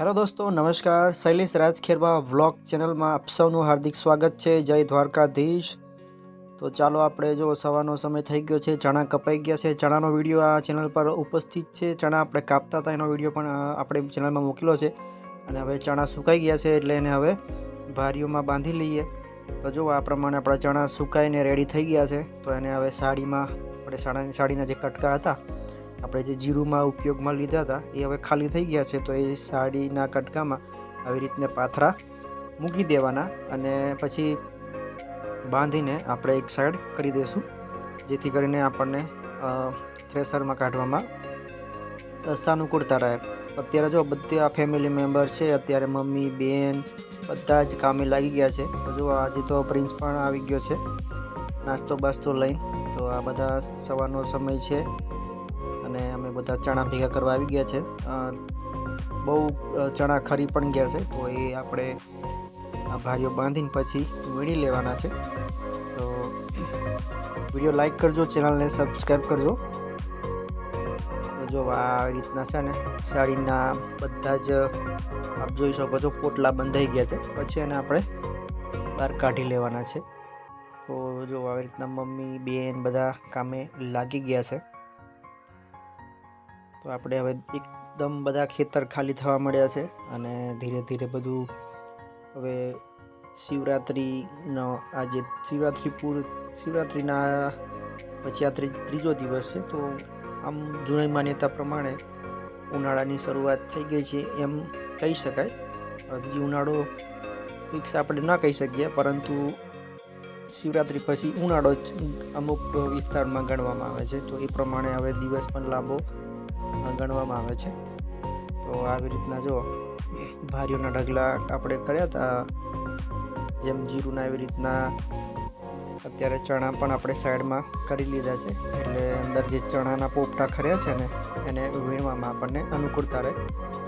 Hello દોસ્તો, નમસ્કાર. Shailesh રાજખેરવા vlog ચેનલમાં આપ સૌનું હાર્દિક સ્વાગત છે. જય દ્વારકાધીશ. તો ચાલો આપણે જો સવારનો સમય થઈ ગયો છે, ચણા કપાઈ ગયા છે. ચણાનો વીડિયો આ ચેનલ પર ઉપસ્થિત છે. ચણા આપણે કાપતા હતા, એનો વીડિયો પણ આપણે ચેનલમાં મૂકેલો છે. અને હવે ચણા સુકાઈ ગયા છે, એટલે એને હવે ભારીઓમાં બાંધી લઈએ. તો જો આ પ્રમાણે આપણા ચણા સુકાઈને રેડી થઈ ગયા છે, તો એને હવે સાડીમાં, આપણે સાડાની સાડીના જે કટકા હતા આપણે જે જીરુમાં ઉપયોગમાં લીધા હતા, એ હવે ખાલી થઈ ગયા છે, તો એ સાડીના કટકામાં આવી રીતને પાથરા મૂકી દેવાના અને પછી બાંધીને આપણે એક સાઈડ કરી દઈશું જેથી કરીને આપણને થ્રેસરમાં કાઢવામાં સાનુકૂળતા રહે. અત્યારે જો બધા ફેમિલી મેમ્બર છે, અત્યારે મમ્મી, બેન, બધા જ કામે લાગી ગયા છે, તો જો આજે તો પ્રિન્સ પણ આવી ગયો છે નાસ્તો બાસ્તો લઈને, તો આ બધા સવારનો સમય છે. અને અમે બધા ચણા ભેગા કરવા આવી ગયા છે. બહુ ચણા ખરી પણ ગયા છે. તો એ આપણે આ ભારીઓ બાંધીને પછી વીણી લેવાના છે. તો વીડિયો લાઈક કરજો, ચેનલને સબસ્ક્રાઈબ કરજો. જો આ રીતના છે ને, સાડીના બધા જ, આપ જોઈ શકો છો, પોટલા બંધાઈ ગયા છે. પછી એને આપણે બહાર કાઢી લેવાના છે. તો જો આવી રીતના મમ્મી, બેન બધા કામે લાગી ગયા છે. તો આપણે હવે એકદમ બધા ખેતર ખાલી થવા મળ્યા છે અને ધીરે ધીરે બધું હવે શિવરાત્રિનો આજે શિવરાત્રિ પૂર, શિવરાત્રિના પછી આ ત્રીજો દિવસ છે, તો આમ જૂની માન્યતા પ્રમાણે ઉનાળાની શરૂઆત થઈ ગઈ છે એમ કહી શકાય. હજી ઉનાળો ફિક્સ આપણે ન કહી શકીએ, પરંતુ શિવરાત્રિ પછી ઉનાળો જ અમુક વિસ્તારમાં ગણવામાં આવે છે, તો એ પ્રમાણે હવે દિવસ પણ લાંબો ગણવામાં આવે છે. તો આવી રીતના જો ભારીઓના ઢગલા આપણે કર્યા હતા જેમ જીરુંના એવી રીતના અત્યારે ચણા પણ આપણે સાઈડમાં કરી લીધા છે. એટલે અંદર જે ચણાના પોપટા ખર્યા છે ને, એને વીણવામાં આપણને અનુકૂળતા રહે.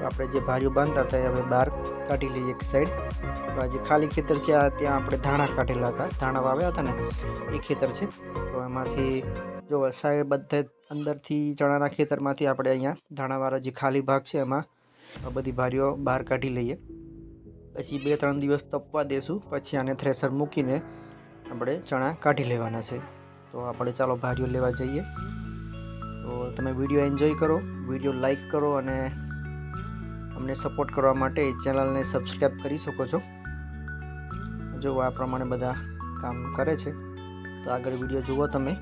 આપણે જે ભારીઓ બાંધતા હતા એ હવે બહાર કાઢી લઈએ એક સાઈડ તો આ જે ખાલી ખેતર છે, આ ત્યાં આપણે ધાણા કાઢેલા હતા. ધાણા વાવ્યા હતા ને, એ ખેતર છે. તો એમાંથી જો સાઈડ બધે અંદરથી ચણાના ખેતરમાંથી આપણે અહીંયા ધાણાવાળો જે ખાલી ભાગ છે, એમાં બધી ભારીઓ બહાર કાઢી લઈએ. પછી બે ત્રણ દિવસ તપવા દેશું. પછી આને થ્રેસર મૂકીને આપણે ચણા કાઢી લેવાના છે. તો આપણે ચાલો ભારીઓ લેવા જઈએ. તો તમે વીડિયો એન્જોય કરો, વીડિયો લાઈક કરો અને અમને સપોર્ટ કરવા માટે ચેનલને સબસ્ક્રાઈબ કરી શકો છો. જો આ પ્રમાણે બધા કામ કરે છે, તો આગળ વીડિયો જુઓ તમે.